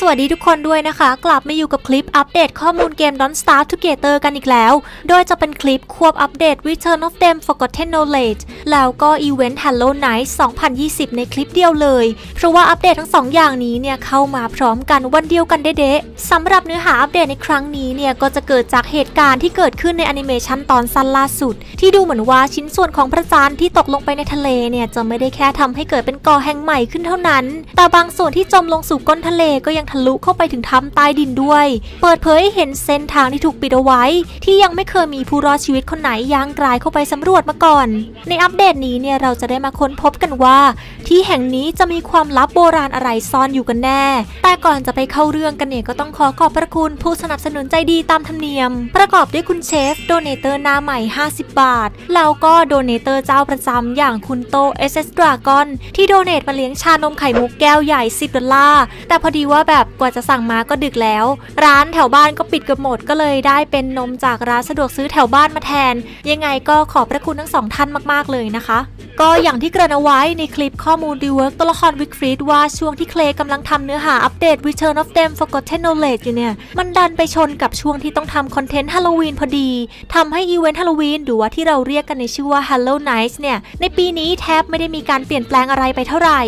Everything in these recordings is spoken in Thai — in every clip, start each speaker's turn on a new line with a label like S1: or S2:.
S1: สวัสดีทุกคนด้วยนะคะ กลับมาอยู่กับคลิปอัปเดตข้อมูลเกม Don't Starve Together กันอีกแล้ว โดยจะเป็นคลิปควบอัปเดต Return of them Forgotten Knowledge แล้วก็ Event Hello Night 2020 ในคลิปเดียวเลย เพราะว่าอัปเดตทั้งสองอย่างนี้เนี่ย เข้ามาพร้อมกันวันเดียวกันเด๊ะสำหรับเนื้อหาอัปเดตในครั้งนี้เนี่ย ก็จะเกิดจากเหตุการณ์ที่เกิดขึ้นในแอนิเมชันตอนสั้นล่าสุด ที่ดูเหมือนว่าชิ้นส่วนของพระจันทร์ที่ตกลงไปในทะเลเนี่ยจะไม่ได้แค่ทำให้เกิดเป็นกอแห่งใหม่ขึ้นเท่านั้น แต่บางส่วนที่จมลงสู่ก้นทะเลก็ยังทะลุเข้าไปถึงถ้ำใต้ดินด้วย เปิดเผยให้เห็นเส้นทางที่ถูกปิดเอาไว้ ที่ยังไม่เคยมีผู้รอดชีวิตคนไหนย่างกรายเข้าไปสำรวจมาก่อน ในอัปเดตนี้เนี่ยเราจะได้มาค้นพบกันว่า ที่แห่งนี้จะมีความลับโบราณอะไรซ่อนอยู่กันแน่ แต่ก่อนจะไปเข้าเรื่องกันเนี่ยก็ต้องขอขอบพระคุณผู้สนับสนุนใจดีตามธรรมเนียม ประกอบด้วยคุณเชฟโดเนเตอร์หน้าใหม่ 50 บาท แล้วก็โดเนเตอร์เจ้าประจำอย่างคุณโต SS Dragon ที่โดเนตมาเลี้ยงชานมไข่มุกแก้วใหญ่ 10 ดอลลาร์ แต่พอดีว่าแบบกว่าจะสั่งมาก็ดึกแล้ว ร้านแถวบ้านก็ปิดเกือบหมดก็เลยได้เป็นนมจากร้านสะดวกซื้อแถวบ้านมาแทน ยังไงก็ขอบพระคุณทั้งสองท่านมากๆเลยนะคะก็อย่างที่เกริ่นเอาไว้ในคลิปข้อมูลรีเวิร์กตัวละครวิกฟรีดว่าช่วงที่เคลกำลังทำเนื้อหาอัปเดต Return of them Forgotten Knowledge อยู่เนี่ย มันดันไปชนกับช่วงที่ต้องทำคอนเทนต์ฮาโลวีนพอดีทำให้อีเวนต์ฮาโลวีนหรือว่าที่เราเรียกกันในชื่อว่า Hello Nights เนี่ย ในปีนี้แทบไม่ได้มีการเปลี่ยนแปลงอะไรไปเท่าไหร่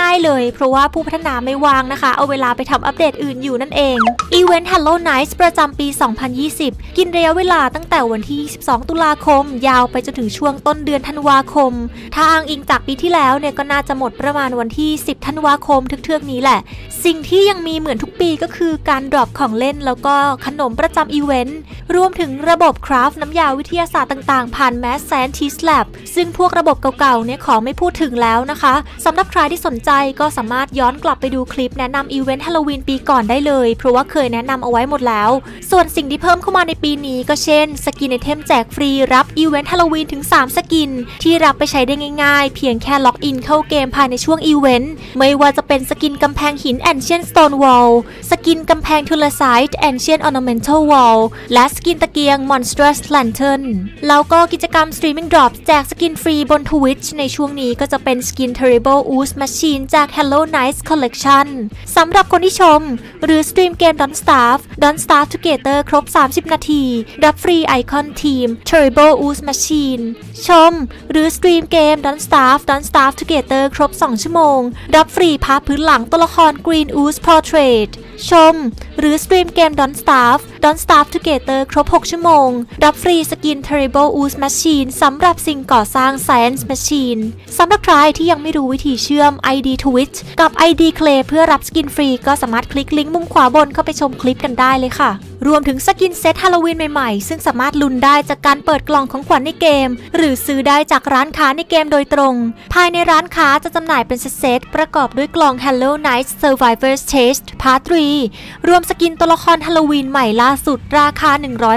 S1: ง่ายๆเลย เพราะว่าผู้พัฒนาไม่วางนะคะ เอาเวลาไปทำอัปเดตอื่นอยู่นั่นเองอีเวนต์ Hello Nights ประจำปี 2020 กินระยะเวลาตั้งแต่วันที่ 22 ตุลาคม ยาวไปจนถึงช่วงต้นเดือนธันวาคมถ้าอ้างอิงจากปีที่แล้วเนี่ยก็น่าจะหมดประมาณวันที่ 10 ธันวาคมทึกเทือกนี้แหละ สิ่งที่ยังมีเหมือนทุกปีก็คือการดรอปของเล่นแล้วก็ขนมประจำอีเวนต์ รวมถึงระบบคราฟต์น้ำยาวิทยาศาสตร์ต่างๆ ผ่าน Mass Scientist Lab ซึ่งพวกระบบเก่าๆเนี่ยขอไม่พูดถึงแล้วนะคะสำหรับใครที่สนใจก็สามารถย้อนกลับไปดูคลิปแนะนำอีเวนต์ฮาโลวีนปีก่อนได้เลย เพราะว่าเคยแนะนำเอาไว้หมดแล้ว ส่วนสิ่งที่เพิ่มเข้ามาในปีนี้ก็เช่น สกินไอเทมแจกฟรีรับอีเวนต์ฮาโลวีนถึง 3 สกิน ที่รับไปใช้ได้ง่ายๆ เพียงแค่ล็อกอินเข้าเกมภายในช่วงอีเวนต์ ไม่ว่าจะเป็นสกินกำแพงหิน Ancient Stone Wall สกินกำแพง t u l a s i t e Ancient Ornamental Wall และสกินตะเกียง Monstrous Lantern แล้วก็กิจกรรม Streaming Drop แจกสกินฟรีบน Twitch ในช่วงนี้ก็จะเป็นสกิน Terrible Ooze Machine จาก Hello Nights Collection สำหรับคนที่ชม หรือสตรีมเกม Don't Starve Don't Starve Together ครบ 30 นาที รับฟรีไอคอนทีม Terrible Ooze Machine ชม หรือสตรีมเกม Don't Starve Don't Starve Together ครบ 2 ชั่วโมง รับฟรีภาพพื้นหลังตัวละคร Green Ooze Portrait ชม หรือสตรีมเกม Don't Starve Don't Starve Together ครบ 6 ชั่วโมง รับฟรีสกิน Terrible Ooze Machine สำหรับสิ่งก่อสร้าง Science Machine สำหรับใครที่ยังไม่รู้วิธีเชื่อม ID Twitch กับ ID Clay เพื่อรับสกินฟรีก็สามารถคลิกลิงก์มุมขวาบนเข้าไปชมคลิปกันได้เลยค่ะ รวมถึงสกินเซตฮาโลวีนใหม่ๆ ซึ่งสามารถลุ้นได้จากการเปิดกล่องของขวัญในเกม หรือซื้อได้จากร้านค้าในเกมโดยตรง ภายในร้านค้าจะจำหน่ายเป็นเซตประกอบด้วยกล่อง Hello Nights Survivor's Taste Part 3รวมสกินตัวละครฮาโลวีนใหม่ล่าสุดราคา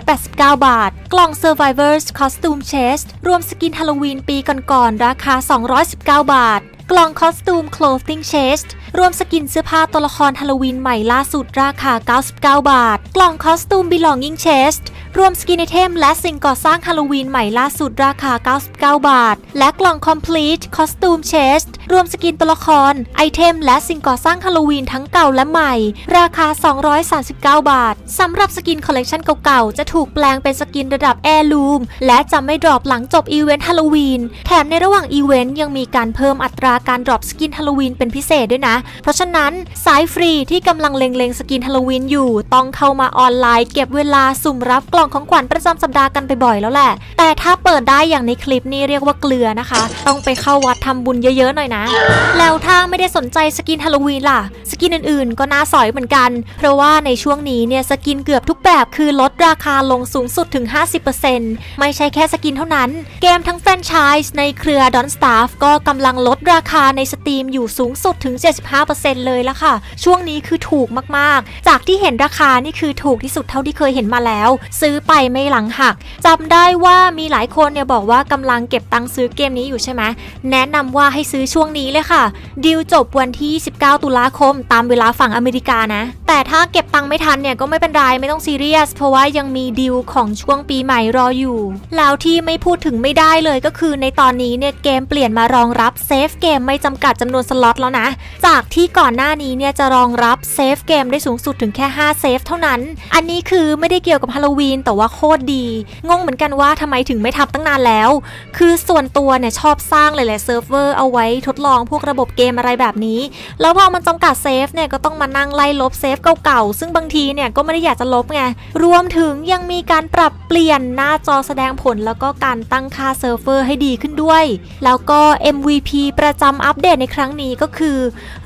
S1: 189 บาท กล่อง Survivor's Costume Chest รวมสกินฮาโลวีนปีก่อนๆราคา 219 บาทกล่อง Costume Clothing Chest รวมสกินเสื้อผ้าตัวละครฮาโลวีนใหม่ล่าสุดราคา 99 บาท กล่อง Costume Belonging Chest รวมสกินไอเทมและสิ่งก่อสร้างฮาโลวีนใหม่ล่าสุดราคา 99 บาท และกล่อง Complete Costume Chest รวมสกินตัวละคร ไอเทม และสิ่งก่อสร้างฮาโลวีนทั้งเก่าและใหม่ ราคา 239 บาท สำหรับสกินคอลเลกชันเก่าๆ จะถูกแปลงเป็นสกินระดับ Heirloom และจะไม่ดรอปหลังจบอีเวนต์ฮาโลวีน แถมในระหว่างอีเวนต์ยังมีการเพิ่มอัตราการดรอปสกินฮาโลวีนเป็นพิเศษด้วยนะ เพราะฉะนั้นสายฟรีที่กำลังเล็งๆสกินฮาโลวีนอยู่ ต้องเข้ามาออนไลน์เก็บเวลาสุ่มรับกล่องของขวัญประจำสัปดาห์กันไปบ่อยแล้วแหละ แต่ถ้าเปิดได้อย่างในคลิปนี้เรียกว่าเกลือนะคะ ต้องไปเข้าวัดทำบุญเยอะๆหน่อยนะ แล้วถ้าไม่ได้สนใจสกินฮาโลวีนล่ะ สกินอื่นๆ ก็น่าสอยเหมือนกัน เพราะว่าในช่วงนี้เนี่ยสกินเกือบทุกแบบคือลดราคาลงสูงสุดถึง 50%ไม่ใช่แค่สกินเท่านั้น เกมทั้งแฟรนไชส์ในเครือ Don't Starve ก็กำลังลดราคาในสตรีมอยู่สูงสุดถึง 75%เลยละค่ะ ช่วงนี้คือถูกมากๆ จากที่เห็นราคานี่คือถูกที่สุดเท่าที่เคยเห็นมาแล้ว ซื้อไปไม่หลังหักจำได้ว่ามีหลายคนเนี่ยบอกว่ากำลังเก็บตังค์ซื้อเกมนี้อยู่ใช่ไหมแนะนำว่าให้ซื้อช่วงนี้เลยค่ะดิวจบวันที่ 19 ตุลาคม ตามเวลาฝั่งอเมริกานะ แต่ถ้าเก็บตังค์ไม่ทันเนี่ยก็ไม่เป็นไรไม่ต้องซีเรียส เพราะว่ายังมีดิวของช่วงปีใหม่รออยู่ แล้วที่ไม่พูดถึงไม่ได้เลยก็คือในตอนนี้เนี่ยเกมเปลี่ยนมารองรับเซฟเกมไม่จำกัดจำนวนสล็อตแล้วนะ จากที่ก่อนหน้านี้เนี่ยจะรองรับเซฟเกมได้สูงสุดถึงแค่ 5 เซฟเท่านั้น อันนี้คือไม่ได้เกี่ยวกับฮาโลวีนแต่ว่าโคตรดี งงเหมือนกันว่าทำไมถึงไม่ทำตั้งนานแล้ว คือส่วนตัวเนี่ยชอบสร้างหลายๆเซิร์ฟเวอร์เอาไว้ทดลองพวกระบบเกมอะไรแบบนี้ แล้วพอมันจำกัดเซฟเนี่ยก็ต้องมานั่งไล่ลบเซฟเก่าๆ ซึ่งบางทีเนี่ยก็ไม่ได้อยากจะลบไง รวมถึงยังมีการปรับเปลี่ยนหน้าจอแสดงผลแล้วก็การตั้งค่าเซิร์ฟเวอร์ให้ดีขึ้นด้วย แล้วก็ MVP ประจำอัปเดตในครั้งนี้ก็คือ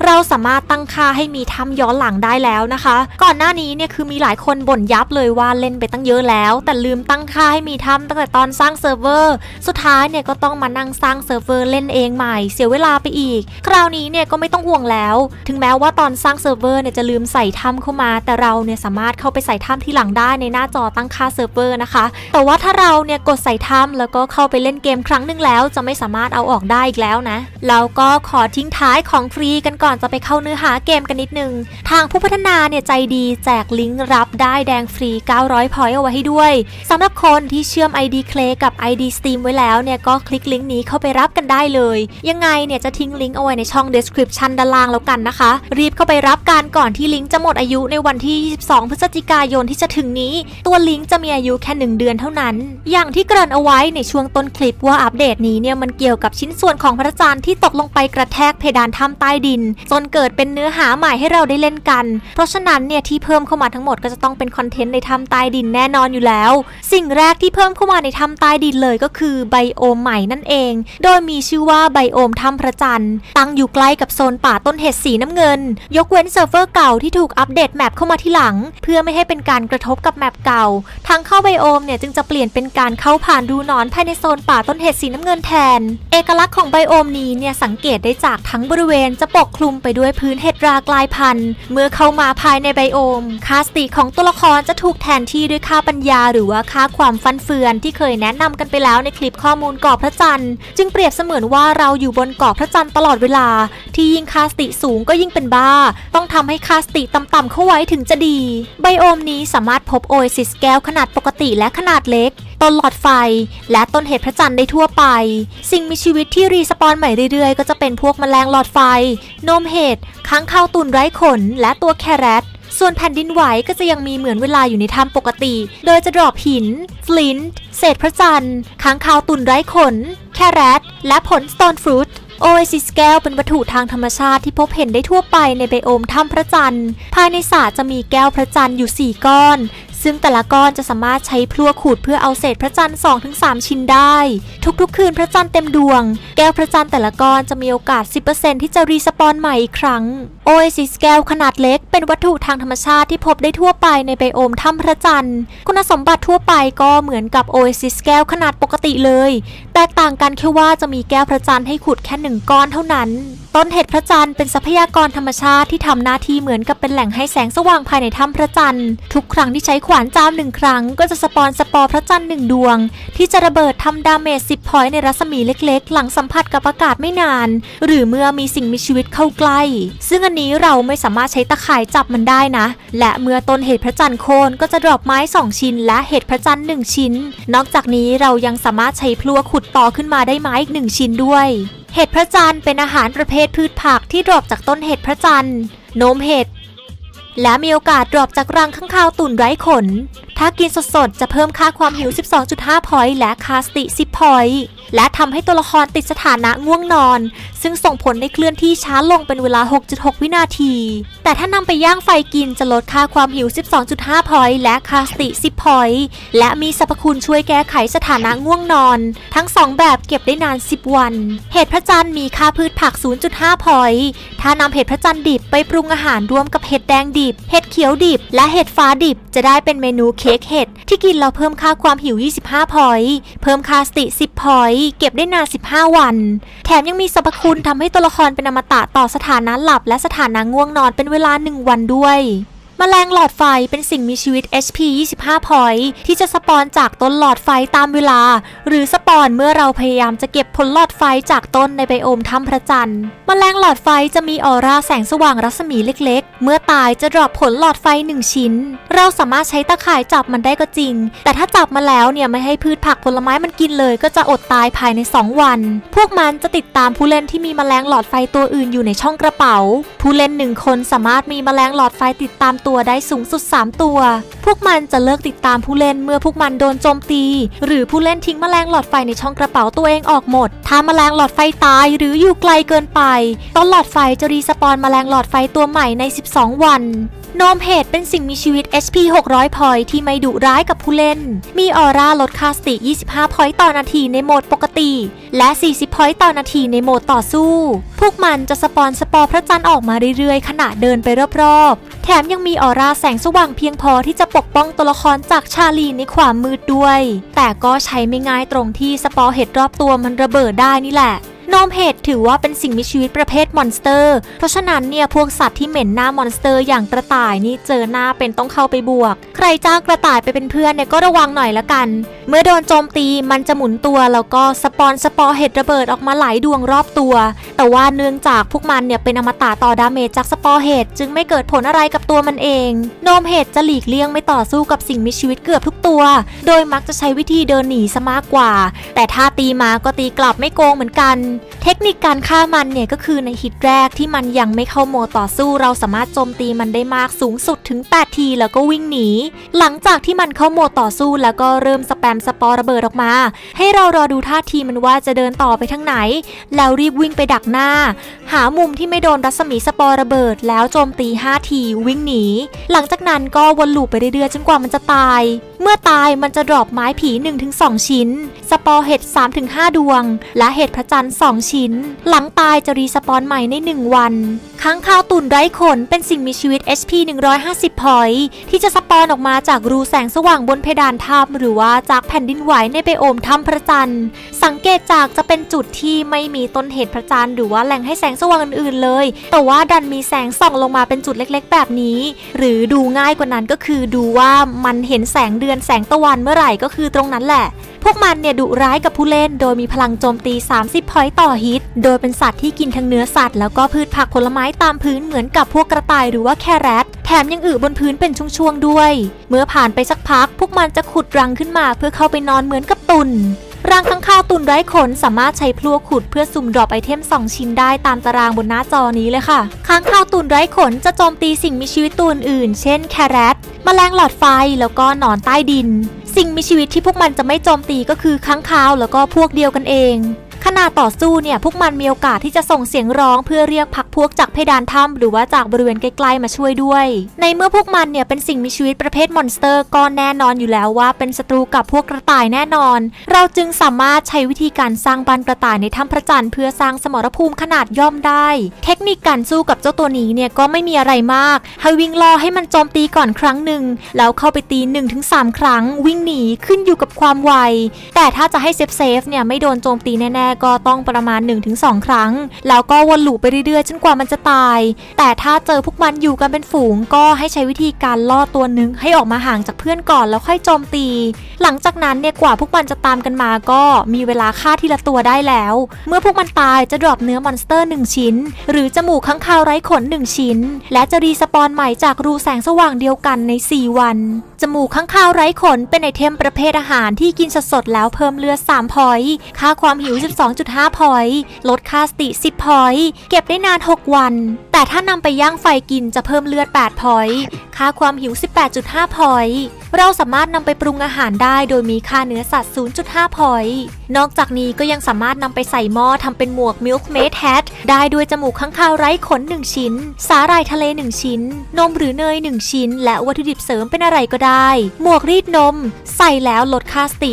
S1: เราสามารถตั้งค่าให้มีถ้ำย้อนหลังได้แล้วนะคะ ก่อนหน้านี้เนี่ยคือมีหลายคนบ่นยับเลยว่าเล่นไปตั้งเยอะแล้ว แต่ลืมตั้งค่าให้มีถ้ำตั้งแต่ตอนสร้างเซิร์ฟเวอร์ สุดท้ายเนี่ยก็ต้องมานั่งสร้างเซิร์ฟเวอร์เล่นเองใหม่เสียเวลาไปอีก คราวนี้เนี่ยก็ไม่ต้องห่วงแล้ว ถึงแม้ว่าตอนสร้างเซิร์ฟเวอร์เนี่ยจะลืมใส่ถ้ำเข้ามา แต่เราเนี่ยสามารถเข้าไปใส่ถ้ำที่หลังได้ในหน้าจอตั้งค่าเซิร์ฟเวอร์นะคะ แต่ว่าถ้าเราเนี่ยกดใส่ถ้ำแล้วก็เข้าไปเล่นเกมครั้งหนึ่งแล้ว จะไม่สามารถเอาออกได้อีกแล้วนะแล้วก็ขอทิ้งท้ายของฟรีกันก่อนจะไปเข้าเนื้อหาเกมกันนิดนึง ทางผู้พัฒนาเนี่ยใจดีแจกลิงก์รับได้แดงฟรี 900พอยต์เอาไว้ให้ด้วยสำหรับคนที่เชื่อม ID Clay กับ ID Steam ไว้แล้วเนี่ยก็คลิกลิงก์นี้เข้าไปรับกันได้เลย ยังไงเนี่ยจะทิ้งลิงก์เอาไว้ในช่อง description ด้านล่างแล้วกันนะคะ รีบเข้าไปรับกันก่อนที่ลิงก์จะหมดอายุในวันที่ 22 พฤศจิกายนที่จะถึงนี้ ตัวลิงก์จะมีอายุแค่ 1 เดือนเท่านั้น อย่างที่เกริ่นเอาไว้ในช่วงต้นคลิปว่าอัปเดตนี้เนี่ยมันเกี่ยวกับชิ้นส่วนของพระจันทร์ที่ตกลงไปกระแทกเพดานถ้ำใต้ดิน จนเกิดเป็นเนื้อหาใหม่ให้เราได้เล่นกัน เพราะฉะนั้นเนี่ยที่เพิ่มเข้ามาทั้งหมดก็จะต้องเป็นคอนเทนต์ในถ้ำใต้ดินแน่นอนอยู่แล้ว สิ่งแรกที่เพิ่มเข้ามาในถ้ำใต้ดินเลยก็คือไบโอมใหม่นั่นเอง โดยมีชื่อว่าไบโอมถ้ำพระจันทร์ตั้งอยู่ใกล้กับโซนป่าต้นเห็ดสีน้ำเงิน ยกเว้นเซิร์ฟเวอร์เก่าที่ถูกอัปเดตแมปเข้ามาที่หลัง เพื่อไม่ให้เป็นการกระทบกับแมปเก่า ทางเข้าไบโอมเนี่ยจึงจะเปลี่ยนเป็นการเข้าผ่านดูนอนภายในโซนป่าต้นเห็ดสีน้ำเงินแทน เอกลักษณ์ของไบโอมนี้เนี่ยสังเกตได้จากทั้งบริเวณจะปกคลุมไปด้วยพื้นเห็ดรากลายพันธุ์ เมื่อเข้ามาภายในไบโอม คาสติของตัวละครจะถูกแทนที่ด้วยค่าปัญญาหรือว่าค่าความฟันเฟือนที่เคยแนะนำกันไปแล้วในคลิปข้อมูลเกาะพระจันทร์จึงเปรียบเสมือนว่าเราอยู่บนเกาะพระจันทร์ตลอดเวลา ที่ยิ่งค่าสติสูงก็ยิ่งเป็นบ้า ต้องทำให้ค่าสติต่ำๆเข้าไว้ถึงจะดี ไบโอมนี้สามารถพบโอเอซิสแก้วขนาดปกติและขนาดเล็กต้นหลอดไฟ และต้นเห็ดพระจันทร์ได้ทั่วไป สิ่งมีชีวิตที่รีสปอนใหม่เรื่อยๆ ก็จะเป็นพวกแมลงหลอดไฟ นมเห็ดค้างคาวตุนไร้ขน และตัวแครท ส่วนแผ่นดินไหวก็จะยังมีเหมือนเวลาอยู่ในถ้ำปกติ โดยจะดรอปหิน ฟลินต์ เศษพระจันทร์ค้างคาวตุนไร้ขน แครท และผลสโตนฟรุตโอเอซิสแก้วเป็นวัตถุทางธรรมชาติที่พบเห็นได้ทั่วไปในไบโอมถ้ำพระจันทร์ ภายในสระจะมีแก้วพระจันทร์อยู่ 4 ก้อน ซึ่งแต่ละก้อนจะสามารถใช้พลั่วขูดเพื่อเอาเศษพระจันทร์2-3 ชิ้นได้ ทุกๆ คืนพระจันทร์เต็มดวง แก้วพระจันทร์แต่ละก้อนจะมีโอกาส 10%ที่จะรีสปอนใหม่อีกครั้งโอเอซิสแก้วขนาดเล็ก เป็นวัตถุทางธรรมชาติที่พบได้ทั่วไปในไบโอมถ้ำพระจันทร์ คุณสมบัติทั่วไปก็เหมือนกับโอเอซิสแก้วขนาดปกติเลย แตกต่างกันแค่ว่าจะมีแก้วพระจันทร์ให้ขุดแค่หนึ่งก้อนเท่านั้น ต้นเห็ดพระจันทร์เป็นทรัพยากรธรรมชาติที่ทำหน้าที่เหมือนกับเป็นแหล่งให้แสงสว่างภายในถ้ำพระจันทร์ทุกครั้งที่ใช้ขวานจามหนึ่งครั้ง ก็จะสปอนสปอร์พระจันทร์หนึ่งดวง ที่จะระเบิดทำดาเมจ10พอยในรัศมีเล็กๆ หลังสัมผัสกับอากาศไม่นาน หรือเมื่อมีสิ่งมีชีวิตเข้าใกล้ ซึ่งอันนี้เราไม่สามารถใช้ตะข่ายจับมันได้นะ และเมื่อต้นเห็ดพระจันทร์โคนก็จะดรอปไม้ 2 ชิ้น และเห็ดพระจันทร์1ชิ้น นอกจากนี้เรายังสามารถใช้พลัวขุดต่อขึ้นมาได้ไม้อีกหนึ่งชิ้นด้วยเห็ดพระจันทร์เป็นอาหารประเภทพืชผักที่ดรอปจากต้นเห็ดพระจันทร์โนมเห็ด และมีโอกาสดรอปจากรังข้างคาวตุ่นไร้ขน ถ้ากินสดๆ จะเพิ่มค่าความหิว 12.5 พอยต์และคาสติ 10 พอยต์ และทำให้ตัวละครติดสถานะง่วงนอน ซึ่งส่งผลให้เคลื่อนที่ช้าลงเป็นเวลา 6.6 วินาที แต่ถ้านำไปย่างไฟกินจะลดค่าความหิว 12.5 พอยต์และคาสติ 10 พอยต์ และมีสรรพคุณช่วยแก้ไขสถานะง่วงนอน ทั้ง 2 แบบเก็บได้นาน 10 วัน เห็ดพระจันทร์มีค่าพืชผัก 0.5 พอยต์ ถ้านำเห็ดพระจันทร์ดิบไปปรุงอาหารร่วมกับเห็ดแดงดิบ เห็ดเขียวดิบ และเห็ดฟ้าดิบจะได้เป็นเมนูเคกเห็ดที่กินเราเพิ่มค่าความหิว 25 พอยต์เพิ่มค่าสติ 10 พอยต์เก็บได้นาน 15 วัน แถมยังมีสรรพคุณทำให้ตัวละครเป็นอมตะต่อสถานะหลับและสถานะง่วงนอนเป็นเวลา 1 วันด้วย แมลงหลอดไฟเป็นสิ่งมีชีวิต HP 25 พอยต์ที่จะสปอนจากต้นหลอดไฟตามเวลา หรือสปอนเมื่อเราพยายามจะเก็บผลหลอดไฟจากต้นในไบโอมถ้ำพระจันทร์แมลงหลอดไฟจะมีออร่าแสงสว่างรัศมีเล็ก ๆ เมื่อตายจะดรอปผลหลอดไฟ 1 ชิ้น เราสามารถใช้ตะข่ายจับมันได้ก็จริง แต่ถ้าจับมาแล้วเนี่ยไม่ให้พืชผักผลไม้มันกินเลย ก็จะอดตายภายใน 2 วัน พวกมันจะติดตามผู้เล่นที่มีแมลงหลอดไฟตัวอื่นอยู่ในช่องกระเป๋า ผู้เล่นหนึ่งคนสามารถมีแมลงหลอดไฟติดตามตัวได้สูงสุด 3 ตัว พวกมันจะเลิกติดตามผู้เล่นเมื่อพวกมันโดนโจมตี หรือผู้เล่นทิ้งแมลงหลอดไฟในช่องกระเป๋าตัวเองออกหมด ถ้าแมลงหลอดไฟตายหรืออยู่ไกลเกินไปต้นหลอดไฟจะรีสปอนแมลงหลอดไฟตัวใหม่ใน 12 วัน โนมเฮดเป็นสิ่งมีชีวิต HP 600 พอยที่ไม่ดุร้ายกับผู้เล่น มีออร่าลดคาสติ 25 พอยต่อนาทีในโหมดปกติ และ 40 พอยต์ต่อนาทีในโหมดต่อสู้ พวกมันจะสปอนสปอร์พระจันทร์ออกมาเรื่อยๆ ขณะเดินไปรอบๆ แถมยังมีออร่าแสงสว่างเพียงพอที่จะปกป้องตัวละครจากชาลีในความมืดด้วย แต่ก็ใช้ไม่ง่ายตรงที่สปอร์เห็ดรอบตัวมันระเบิดได้นี่แหละ โนมเห็ดถือว่าเป็นสิ่งมีชีวิตประเภทมอนสเตอร์ เพราะฉะนั้นเนี่ยพวกสัตว์ที่เหม็นหน้ามอนสเตอร์ อย่างกระต่ายนี่เจอหน้าเป็นต้องเข้าไปบวก ใครจ้างกระต่ายไปเป็นเพื่อนเนี่ยก็ระวังหน่อยละกัน เมื่อโดนโจมตีมันจะหมุนตัวแล้วก็สปอนสปอร์เห็ดระเบิดออกมาหลายดวงรอบตัว แต่ว่าเนื่องจากพวกมันเนี่ยเป็นอมตะต่อดาเมจจากสปอร์เห็ดจึงไม่เกิดผลอะไรกับตัวมันเองโนมเห็ดจะหลีกเลี่ยงไม่ต่อสู้กับสิ่งมีชีวิตเกือบทุกตัว โดยมักจะใช้วิธีเดินหนีซะมากกว่า แต่ถ้าตีมาก็ตีกลับไม่โกงเหมือนกันเทคนิคการฆ่ามันเนี่ยก็คือในฮิตแรกที่มันยังไม่เข้าโหมดต่อสู้เราสามารถโจมตีมันได้มากสูงสุดถึง 8 ทีแล้วก็วิ่งหนี หลังจากที่มันเข้าโหมดต่อสู้แล้วก็เริ่มสแปมสปอร์ระเบิดออกมา ให้เรารอดูท่าทีมันว่าจะเดินต่อไปทางไหน แล้วรีบวิ่งไปดักหน้า หามุมที่ไม่โดนรัศมีสปอร์ระเบิด แล้วโจมตี 5 ทีวิ่งหนี หลังจากนั้นก็วนลูปไปเรื่อยๆจนกว่ามันจะตายเมื่อตายมันจะดรอปไม้ผี 1-2 ชิ้น สปอร์เห็ด 3-5 ดวง และเห็ดพระจันทร์ 2 ชิ้น หลังตายจะรีสปอนใหม่ใน 1 วัน ค้างคาวตุ่นไร้ขนเป็นสิ่งมีชีวิต HP 150 พอยต์ที่จะสปอนออกมาจากรูแสงสว่างบนเพดานถ้ำหรือว่าจากแผ่นดินไหวในไบโอมถ้ำพระจันทร์ สังเกตจากจะเป็นจุดที่ไม่มีต้นเหตุพระจันทร์หรือว่าแหล่งให้แสงสว่างอื่นๆเลย แต่ว่าดันมีแสงส่องลงมาเป็นจุดเล็กๆ แบบนี้ หรือดูง่ายกว่านั้นก็คือดูว่ามันเห็นแสงเดือนแสงตะวันเมื่อไหร่ก็คือตรงนั้นแหละพวกมันเนี่ยดุร้ายกับผู้เล่น โดยมีพลังโจมตี 30 พอยต์ต่อฮิต โดยเป็นสัตว์ที่กินทั้งเนื้อสัตว์แล้วก็พืชผักผลไม้ตามพื้นเหมือนกับพวกกระต่ายหรือว่าแครทแถมยังอึบนพื้นเป็นช่วงๆด้วย เมื่อผ่านไปสักพัก พวกมันจะขุดรังขึ้นมาเพื่อเข้าไปนอนเหมือนกับตุ่นรังข้างคาวตุนไร้ขนสามารถใช้พลัวขุดเพื่อสุ่มดรอปไอเทม 2 ชิ้นได้ตามตารางบนหน้าจอนี้เลยค่ะค้างคาวตุนไร้ขนจะโจมตีสิ่งมีชีวิตตัวอื่น เช่นแครทแมลงหลอดไฟแล้วก็หนอนใต้ดิน สิ่งมีชีวิตที่พวกมันจะไม่โจมตีก็คือค้างคาวแล้วก็พวกเดียวกันเอง ขณะต่อสู้เนี่ยพวกมันมีโอกาสที่จะส่งเสียงร้องเพื่อเรียกพักพวกจากเพดานถ้ำหรือว่าจากบริเวณใกล้ๆมาช่วยด้วย ในเมื่อพวกมันเนี่ยเป็นสิ่งมีชีวิตประเภทมอนสเตอร์ก็แน่นอนอยู่แล้วว่าเป็นศัตรูกับพวกกระต่ายแน่นอน เราจึงสามารถใช้วิธีการสร้างบ้านกระต่ายในถ้ำพระจันทร์เพื่อสร้างสมรภูมิขนาดย่อมได้ เทคนิคการสู้กับเจ้าตัวนี้เนี่ยก็ไม่มีอะไรมากให้วิ่งล่อให้มันโจมตีก่อนครั้งหนึ่งแล้วเข้าไปตี 1-3 ครั้ง วิ่งหนีขึ้นอยู่กับความไวแต่ถ้าจะให้เซฟเซฟเนี่ยไม่โดนโจมตีแน่ๆก็ต้องประมาณ 1-2 ครั้ง แล้วก็วนลูปไปเรื่อยๆ จนกว่ามันจะตาย แต่ถ้าเจอพวกมันอยู่กันเป็นฝูง ก็ให้ใช้วิธีการล่อตัวหนึ่งให้ออกมาห่างจากเพื่อนก่อนแล้วค่อยโจมตี หลังจากนั้นเนี่ยกว่าพวกมันจะตามกันมาก็มีเวลาฆ่าทีละตัวได้แล้ว เมื่อพวกมันตายจะดรอปเนื้อมอนสเตอร์ 1 ชิ้น หรือจมูกข้างคาวไร้ขน 1 ชิ้น และจะรีสปอนใหม่จากรูแสงสว่างเดียวกันใน 4 วัน จมูกข้างคาวไร้ขนเป็นไอเทมประเภทอาหารที่กินสดๆแล้วเพิ่มเลือด3พอยค่าความหิว2.5 พอยต์ลดค่าสติ 10 พอยต์เก็บได้นาน 6 วัน แต่ถ้านำไปย่างไฟกินจะเพิ่มเลือด 8 พอยต์ค่าความหิว 18.5 พอยต์เราสามารถนำไปปรุงอาหารได้โดยมีค่าเนื้อสัตว์ 0.5 พอยต์นอกจากนี้ก็ยังสามารถนำไปใส่หม้อทำเป็นหมวก Milkmaid Hat ได้ด้วยจมูกข้างคาวไร้ขน 1 ชิ้น สาหร่ายทะเล 1 ชิ้น นมหรือเนย 1 ชิ้น และวัตถุดิบเสริมเป็นอะไรก็ได้ หมวกรีดนม ใส่แล้วลดค่าสติ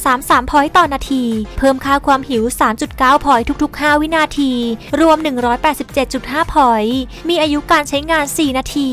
S1: 1.33 พอยต์ต่อนาที เพิ่มค่าความหิวือ 3.9 พอยต์ทุก ๆ 5 วินาที รวม 187.5 พอยต์มีอายุการใช้งาน 4 นาที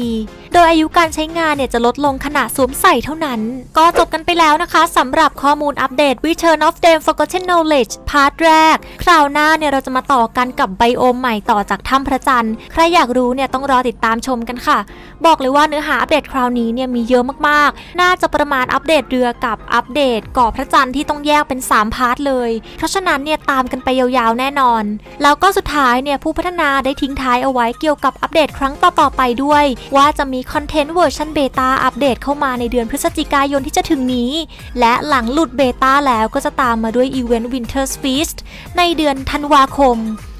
S1: โดยอายุการใช้งานเนี่ยจะลดลงขณะสวมใส่เท่านั้น ก็จบกันไปแล้วนะคะสำหรับข้อมูลอัปเดต Return of the Forgotten Knowledge พาร์ทแรก คราวหน้าเนี่ยเราจะมาต่อกันกับไบโอมใหม่ต่อจากถ้ำพระจันทร์ ใครอยากรู้เนี่ยต้องรอติดตามชมกันค่ะ บอกเลยว่าเนื้อหาอัปเดตคราวนี้เนี่ยมีเยอะมากๆ น่าจะประมาณอัปเดตเรือกับอัปเดตเกาะพระจันทร์ที่ต้องแยกเป็น 3 พาร์ทเลย เพราะฉะนั้นเนี่ยตามกันไปยาวๆแน่นอน แล้วก็สุดท้ายเนี่ยผู้พัฒนาได้ทิ้งท้ายเอาไว้เกี่ยวกับอัปเดตครั้งต่อๆไปด้วย ว่าจะมีคอนเทนต์เวอร์ชันเบต้าอัปเดตเข้ามาในเดือนพฤศจิกายนที่จะถึงนี้ และหลังหลุดเบต้าแล้วก็จะตามมาด้วยอีเวนต์ Winter's Feast ในเดือนธันวาคม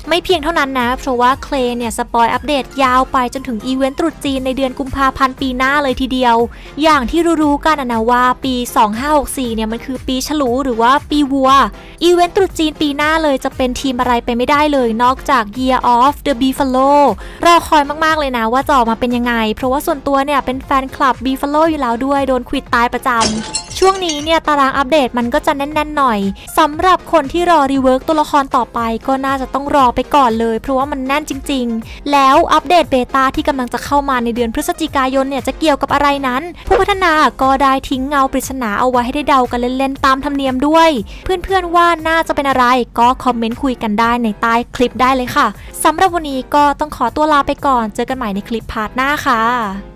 S1: ไม่เพียงเท่านั้นนะ เพราะว่าเคลเนี่ยสปอยอัปเดตยาวไปจนถึงอีเวนต์ตรุษจีนในเดือนกุมภาพันธ์ปีหน้าเลยทีเดียว อย่างที่รู้ๆกันนะว่าปี 2564 เนี่ยมันคือปีฉลูหรือว่าปีวัว อีเวนต์ตรุษจีนปีหน้าเลยจะเป็นทีมอะไรไปไม่ได้เลยนอกจาก Year of the Buffalo รอคอยมากๆเลยนะว่าจะออกมาเป็นยังไง เพราะว่าส่วนตัวเนี่ยเป็นแฟนคลับ Buffalo อยู่แล้วด้วยโดนควิดตายประจำ ช่วงนี้เนี่ยตารางอัปเดตมันก็จะแน่นๆหน่อยสำหรับคนที่รอรีเวิร์กตัวละครต่อไปก็น่าจะต้องรอไปก่อนเลย เพราะว่ามันแน่นจริง ๆ แล้วอัปเดตเบต้าที่กำลังจะเข้ามาในเดือนพฤศจิกายนเนี่ยจะเกี่ยวกับอะไรนั้น ผู้พัฒนาก็ได้ทิ้งเงาปริศนาเอาไว้ให้ได้เดากันเล่นๆตามธรรมเนียมด้วย เพื่อนๆว่าน่าจะเป็นอะไรก็คอมเมนต์คุยกันได้ในใต้คลิปได้เลยค่ะสำหรับวันนี้ก็ต้องขอตัวลาไปก่อน เจอกันใหม่ในคลิปพาร์ทหน้าค่ะ